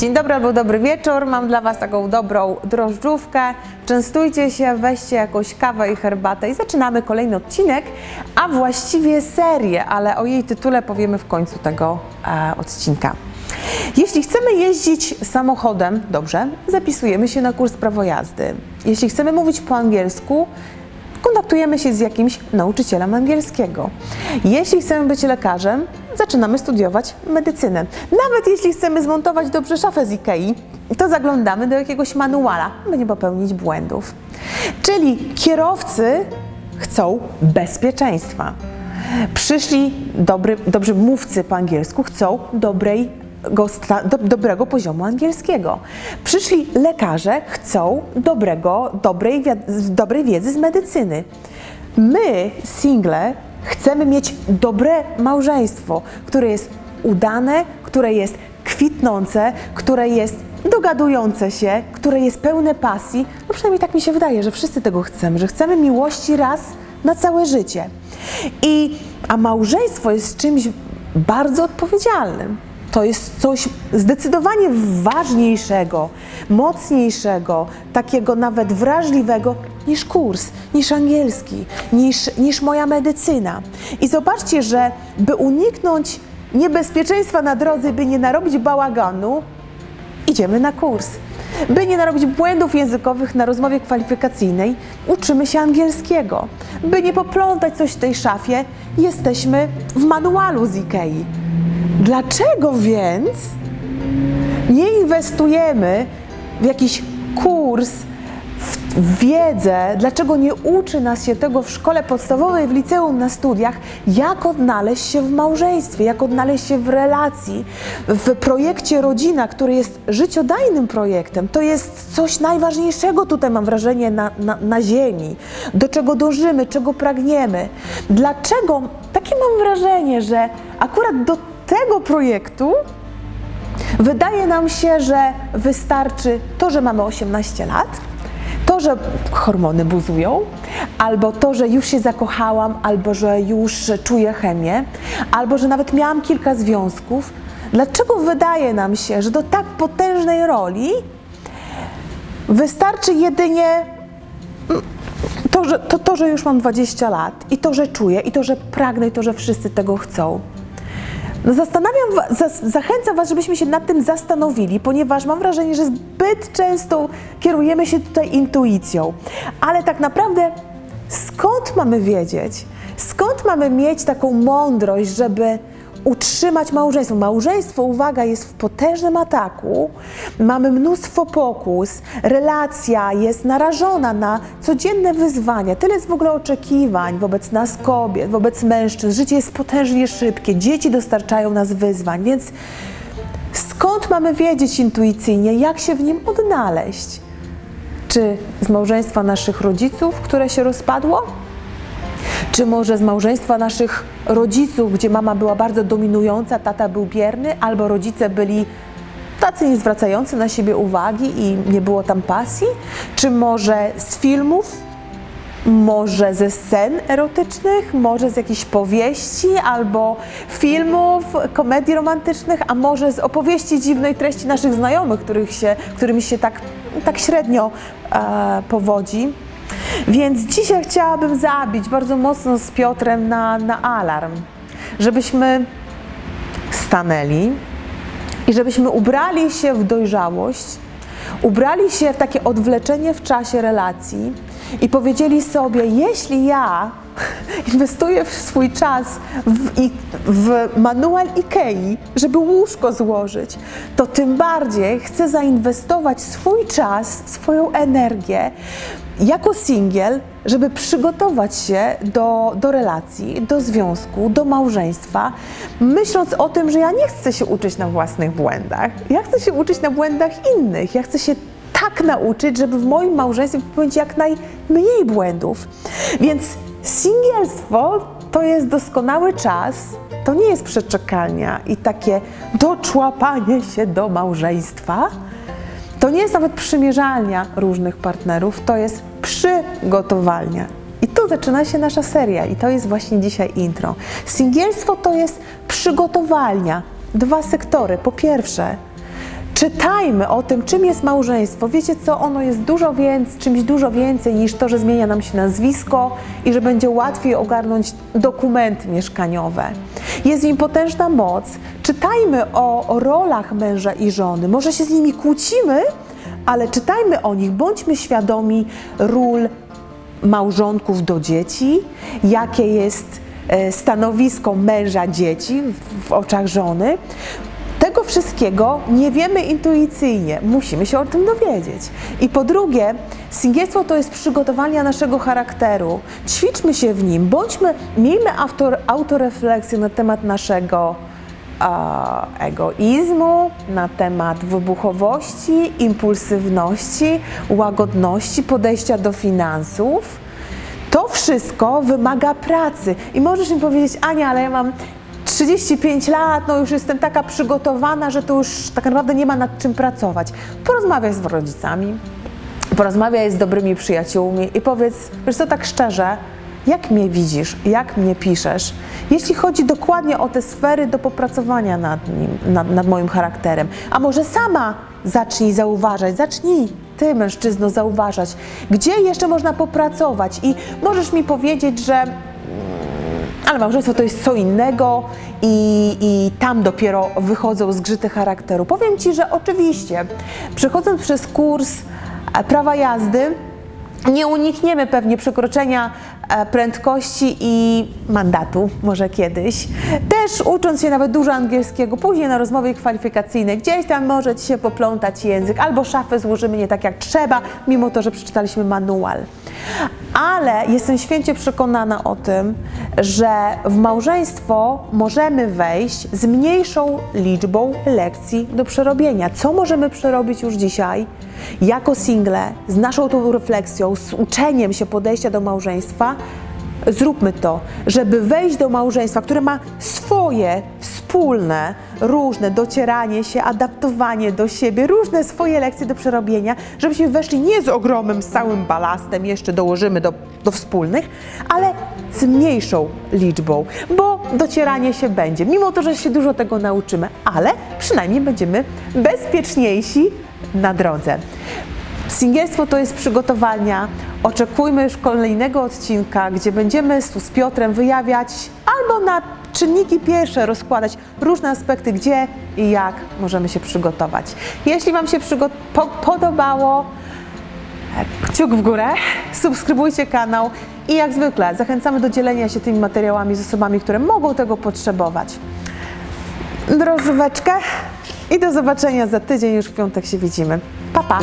Dzień dobry albo dobry wieczór. Mam dla Was taką dobrą drożdżówkę. Częstujcie się, weźcie jakąś kawę i herbatę i zaczynamy kolejny odcinek, a właściwie serię, ale o jej tytule powiemy w końcu tego e, odcinka. Jeśli chcemy jeździć samochodem, dobrze, zapisujemy się na kurs prawo jazdy. Jeśli chcemy mówić po angielsku, kontaktujemy się z jakimś nauczycielem angielskiego. Jeśli chcemy być lekarzem, zaczynamy studiować medycynę. Nawet jeśli chcemy zmontować dobrze szafę z Ikei, to zaglądamy do jakiegoś manuala, by nie popełnić błędów. Czyli kierowcy chcą bezpieczeństwa. Przyszli dobry, dobrzy mówcy po angielsku chcą dobrej do, dobrego poziomu angielskiego. Przyszli lekarze chcą dobrego, dobrej, dobrej wiedzy z medycyny. My, single, chcemy mieć dobre małżeństwo, które jest udane, które jest kwitnące, które jest dogadujące się, które jest pełne pasji. No przynajmniej tak mi się wydaje, że wszyscy tego chcemy, że chcemy miłości raz na całe życie. I, a małżeństwo jest czymś bardzo odpowiedzialnym. To jest coś zdecydowanie ważniejszego, mocniejszego, takiego nawet wrażliwego niż kurs, niż angielski, niż, niż moja medycyna. I zobaczcie, że by uniknąć niebezpieczeństwa na drodze, by nie narobić bałaganu, idziemy na kurs. By nie narobić błędów językowych na rozmowie kwalifikacyjnej, uczymy się angielskiego. By nie poplątać coś w tej szafie, jesteśmy w manualu z Ikei. Dlaczego więc nie inwestujemy w jakiś kurs, w wiedzę, dlaczego nie uczy nas się tego w szkole podstawowej, w liceum, na studiach, jak odnaleźć się w małżeństwie, jak odnaleźć się w relacji, w projekcie rodzina, który jest życiodajnym projektem. To jest coś najważniejszego tutaj, mam wrażenie, na, na, na ziemi, do czego dążymy, czego pragniemy. Dlaczego? Takie mam wrażenie, że akurat do tego projektu Wydaje nam się, że wystarczy to, że mamy 18 lat, to, że hormony buzują, albo to, że już się zakochałam, albo że już czuję chemię, albo że nawet miałam kilka związków. Dlaczego wydaje nam się, że do tak potężnej roli wystarczy jedynie to, że, to, to, że już mam 20 lat i to, że czuję, i to, że pragnę, i to, że wszyscy tego chcą? No zastanawiam, zachęcam Was, żebyśmy się nad tym zastanowili, ponieważ mam wrażenie, że zbyt często kierujemy się tutaj intuicją. Ale tak naprawdę skąd mamy wiedzieć? Skąd mamy mieć taką mądrość, żeby utrzymać małżeństwo? Małżeństwo, uwaga, jest w potężnym ataku. Mamy mnóstwo pokus, relacja jest narażona na codzienne wyzwania. Tyle jest w ogóle oczekiwań wobec nas kobiet, wobec mężczyzn. Życie jest potężnie szybkie, dzieci dostarczają nas wyzwań, więc skąd mamy wiedzieć intuicyjnie, jak się w nim odnaleźć? Czy z małżeństwa naszych rodziców, które się rozpadło? Czy może z małżeństwa naszych rodziców, gdzie mama była bardzo dominująca, tata był bierny, albo rodzice byli tacy nie zwracający na siebie uwagi i nie było tam pasji? Czy może z filmów, może ze scen erotycznych, może z jakichś powieści albo filmów, komedii romantycznych, a może z opowieści dziwnej treści naszych znajomych, których się, którymi się tak, tak średnio e, powodzi? Więc dzisiaj chciałabym zabić bardzo mocno z Piotrem na, na alarm, żebyśmy stanęli i żebyśmy ubrali się w dojrzałość, ubrali się w takie odwleczenie w czasie relacji i powiedzieli sobie, jeśli ja inwestuję w swój czas w, w manual Ikei, żeby łóżko złożyć, to tym bardziej chcę zainwestować swój czas, swoją energię jako singiel, żeby przygotować się do, do relacji, do związku, do małżeństwa, myśląc o tym, że ja nie chcę się uczyć na własnych błędach. Ja chcę się uczyć na błędach innych. Ja chcę się tak nauczyć, żeby w moim małżeństwie popełnić jak najmniej błędów. Więc singielstwo to jest doskonały czas, to nie jest przeczekalnia i takie doczłapanie się do małżeństwa. To nie jest nawet przymierzalnia różnych partnerów, to jest przygotowalnia. I tu zaczyna się nasza seria i to jest właśnie dzisiaj intro. Singielstwo to jest przygotowalnia. Dwa sektory. Po pierwsze, Czytajmy o tym, czym jest małżeństwo. Wiecie co, ono jest dużo więcej, czymś dużo więcej niż to, że zmienia nam się nazwisko i że będzie łatwiej ogarnąć dokumenty mieszkaniowe. Jest w nim potężna moc. Czytajmy o, o rolach męża i żony. Może się z nimi kłócimy, ale czytajmy o nich, bądźmy świadomi ról małżonków do dzieci, jakie jest e, stanowisko męża dzieci w- w oczach żony. Tego wszystkiego nie wiemy intuicyjnie, musimy się o tym dowiedzieć. I po drugie, singielstwo to jest przygotowanie naszego charakteru. Ćwiczmy się w nim, bądźmy, miejmy autor, autorefleksję na temat naszego egoizmu, na temat wybuchowości, impulsywności, łagodności, podejścia do finansów. To wszystko wymaga pracy. I możesz mi powiedzieć, Ania, ale ja mam 35 lat, no już jestem taka przygotowana, że to już tak naprawdę nie ma nad czym pracować. Porozmawiaj z rodzicami, porozmawiaj z dobrymi przyjaciółmi i powiedz, wiesz co, tak szczerze, jak mnie widzisz, jak mnie piszesz, jeśli chodzi dokładnie o te sfery do popracowania nad nim, nad, nad moim charakterem. A może sama zacznij zauważać, zacznij ty, mężczyzno, zauważać, gdzie jeszcze można popracować i możesz mi powiedzieć, że ale małżeństwo to jest co innego i, i tam dopiero wychodzą zgrzyty charakteru. Powiem Ci, że oczywiście, przechodząc przez kurs e, prawa jazdy, nie unikniemy pewnie przekroczenia e, prędkości i mandatu, może kiedyś. Też ucząc się nawet dużo angielskiego, później na rozmowie kwalifikacyjnej, gdzieś tam może Ci się poplątać język, albo szafę złożymy nie tak jak trzeba, mimo to, że przeczytaliśmy manual. Ale jestem święcie przekonana o tym, że w małżeństwo możemy wejść z mniejszą liczbą lekcji do przerobienia. Co możemy przerobić już dzisiaj? Jako single, z naszą tą refleksją, z uczeniem się podejścia do małżeństwa, zróbmy to, żeby wejść do małżeństwa, które ma swoje wspólne, różne docieranie się, adaptowanie do siebie, różne swoje lekcje do przerobienia, żebyśmy weszli nie z ogromem, z całym balastem, jeszcze dołożymy do, do wspólnych, ale z mniejszą liczbą, bo docieranie się będzie, mimo to, że się dużo tego nauczymy, ale przynajmniej będziemy bezpieczniejsi na drodze. Singielstwo to jest przygotowania. Oczekujmy już kolejnego odcinka, gdzie będziemy z, Piotrem wyjawiać albo na czynniki pierwsze rozkładać różne aspekty, gdzie i jak możemy się przygotować. Jeśli Wam się po- podobało, kciuk w górę, subskrybujcie kanał i jak zwykle zachęcamy do dzielenia się tymi materiałami z osobami, które mogą tego potrzebować. Drożdżóweczkę i do zobaczenia za tydzień, już w piątek się widzimy. Pa, pa!